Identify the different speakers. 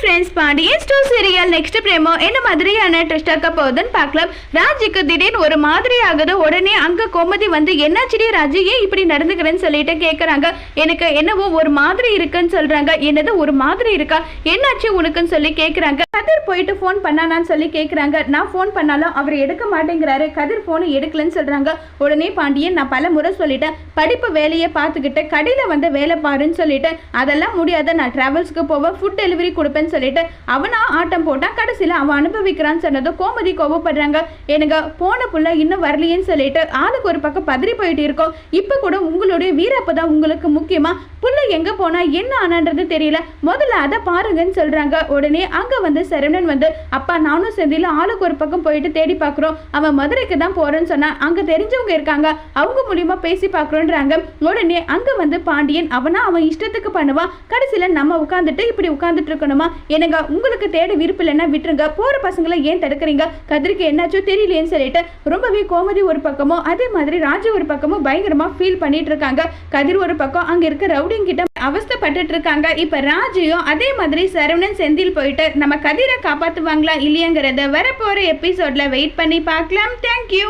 Speaker 1: Friends Pandian stores serial next promo. என்ன மாதிரியான twist ஆக்க போகுதுன்னு பார்க்கலாம். ராஜுக்கு திடீர்னு ஒரு மாதிரி ஆகுது உடனே அங்க கோமதி வந்து என்னாச்சுடி ராஜு? ஏன் இப்படி நடந்துக்கிறேன்னு சொல்லிட்டு கேட்குறாங்க எனக்கு என்னவோ ஒரு மாதிரி இருக்குன்னு சொல்றாங்க. என்னது ஒரு மாதிரி இருக்கா? என்னாச்சு உனக்குன்னு சொல்லி கேட்குறாங்க கதிர் போயிட்டு ஃபோன் பண்ணானான்னு சொல்லி கேட்குறாங்க நான் ஃபோன் பண்ணாலும் அவர் எடுக்க மாட்டேங்கிறாரு. கதிர் ஃபோனு எடுக்கலன்னு சொல்கிறாங்க உடனே பாண்டியன் நான் பல முறை சொல்லிட்டேன். படிப்பு வேலையை பார்த்துக்கிட்டு கடையில் வந்து வேலை பாருன்னு சொல்லிட்டு அதெல்லாம் முடியாத நான் ட்ராவல்ஸ்க்கு போவேன். ஃபுட் டெலிவரி கொடுப்பேன்னு சொல்லிட்டு அவனா ஆட்டம் போட்டான். கடைசியில் அவன் அனுபவிக்கிறான்னு சொன்னதும் கோமதி கோவப்படுறாங்க. எனக்கு போன புள்ள இன்னும் வரலையேன்னு சொல்லிட்டு ஆளுக்கு ஒரு பக்கம் பதறி போயிட்டு இருக்கோம். இப்போ கூட உங்களுடைய வீரப்பு தான் உங்களுக்கு முக்கியமாக புள்ள எங்கே போனால் என்ன ஆனான்றது தெரியல. முதல்ல அதை பாருங்கன்னு சொல்கிறாங்க உடனே அங்கே வந்து சரவணன் வந்து அப்பா நானும் செந்தில ஆளுக்கு ஒரு பக்கம் போயிட்டு தேடி பார்க்குறோம். அவன் மதுரைக்கு தான் போறேன்னு சொன்னா அங்க தெரிஞ்சவங்க இருக்காங்க. அவங்க மூலியமா பேசி பார்க்குறோன்றாங்க. உடனே அங்க வந்து பாண்டியன் அவனா அவன் இஷ்டத்துக்கு பண்ணுவான் கடைசியில நம்ம உட்காந்துட்டு இப்படி உட்காந்துட்டு இருக்கணுமா? எனக்கு உங்களுக்கு தேட விருப்பம் இல்லைன்னா விட்டுருங்க. போற பசங்களை ஏன் தடுக்கிறீங்க? கதிருக்கு என்னாச்சோ தெரியலையேன்னு சொல்லிட்டு ரொம்பவே கோமதி ஒரு பக்கமும் அதே மாதிரி ராஜு ஒரு பக்கமும் பயங்கரமா ஃபீல் பண்ணிட்டு இருக்காங்க. கதிர் ஒரு பக்கம் அங்க இருக்க ரவுடிங் அவஸ்தப்பட்டு அவஸ்தைப்பட்டுட்டு இருக்காங்க இப்ப ராஜியும் அதே மாதிரி சரவணன் செந்தில் போயிட்டு நம்ம கதிரை காப்பாத்துவாங்களா இல்லையங்கிறத வரப்போற எபிசோட்ல வெயிட் பண்ணி பார்க்கலாம். தேங்க்யூ